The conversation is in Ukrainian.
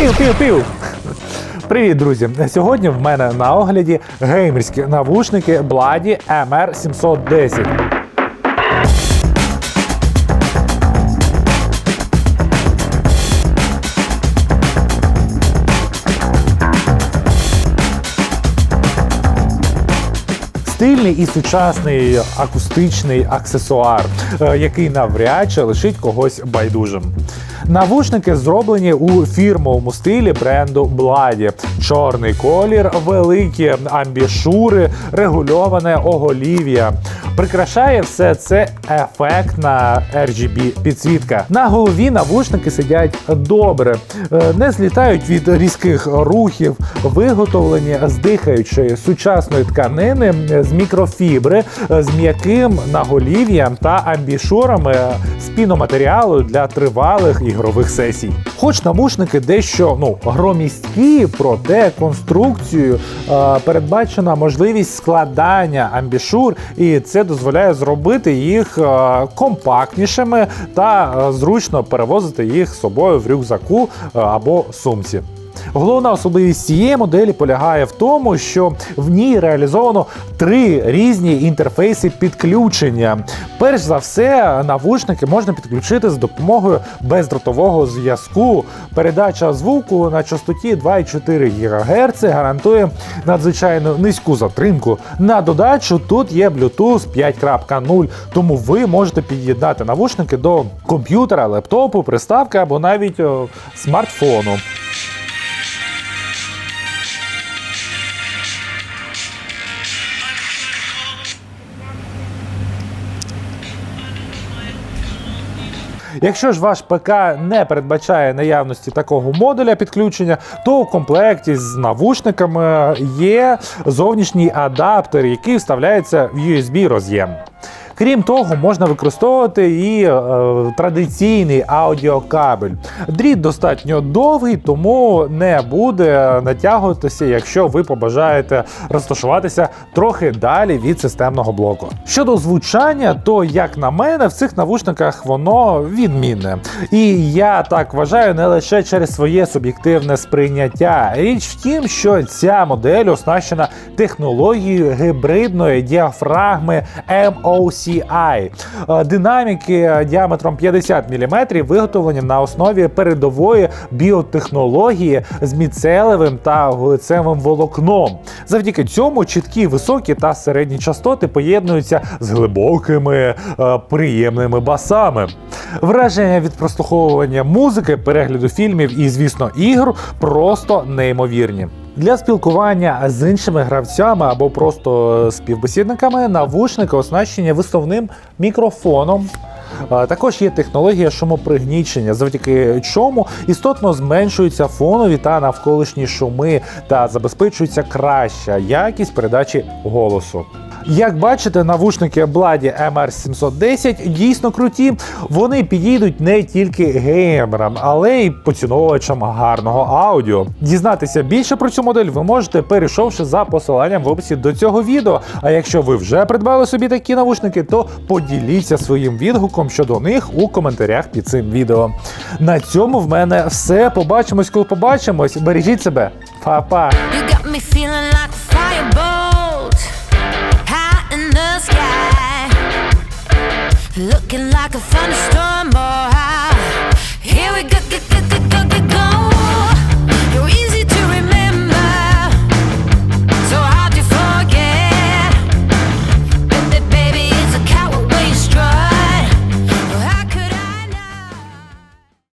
Пів-пів-пів! Привіт, друзі! Сьогодні в мене на огляді геймерські навушники Blady MR710. Стильний і сучасний акустичний аксесуар, е, який навряд чи лишить когось байдужим. Навушники зроблені у фірмовому стилі бренду Blady. Чорний колір, великі амбішури, регульоване оголів'я. Прикрашає все це ефектна RGB підсвітка. На голові навушники сидять добре, е, не злітають від різких рухів, виготовлені з дихаючої сучасної тканини з мікрофібри, е, з м'яким наголів'ям та амбішурами з піноматеріалу для тривалих ігрових сесій. Хоч навушники дещо ну громісткі, проте конструкцією е, передбачена можливість складання амбішур, і це дозволяє зробити їх е, компактнішими та е, зручно перевозити їх з собою в рюкзаку е, або сумці. Головна особливість цієї моделі полягає в тому, що в ній реалізовано три різні інтерфейси підключення. Перш за все, навушники можна підключити з допомогою бездротового зв'язку. Передача звуку на частоті 2,4 ГГц гарантує надзвичайно низьку затримку. На додачу тут є Bluetooth 5.0, тому ви можете під'єднати навушники до комп'ютера, лептопу, приставки або навіть смартфону. Якщо ж ваш ПК не передбачає наявності такого модуля підключення, то у комплекті з навушниками є зовнішній адаптер, який вставляється в USB роз'єм. Крім того, можна використовувати і е, традиційний аудіокабель. Дріт достатньо довгий, тому не буде натягуватися, якщо ви побажаєте розташуватися трохи далі від системного блоку. Щодо звучання, то як на мене, в цих навушниках воно відмінне. І я так вважаю не лише через своє суб'єктивне сприйняття. Річ в тім, що ця модель оснащена технологією гібридної діафрагми MOCI. Е, Динаміки діаметром 50 мм виготовлені на основі передової біотехнології з міцелевим та глицевим волокном. Завдяки цьому чіткі високі та середні частоти поєднуються з глибокими е, приємними басами. Враження від прослуховування музики, перегляду фільмів і, звісно, ігр просто неймовірні. Для спілкування з іншими гравцями або просто співбесідниками навушники оснащені виставним мікрофоном. Також є технологія шумопригнічення, завдяки чому істотно зменшуються фонові та навколишні шуми та забезпечується краща якість передачі голосу. Як бачите, навушники Blady MR710 дійсно круті. Вони підійдуть не тільки геймерам, але й поціновувачам гарного аудіо. Дізнатися більше про цю модель ви можете, перейшовши за посиланням в описі до цього відео. А якщо ви вже придбали собі такі навушники, то поділіться своїм відгуком щодо них у коментарях під цим відео. На цьому в мене все. Побачимось, коли побачимось. Бережіть себе, Па-па!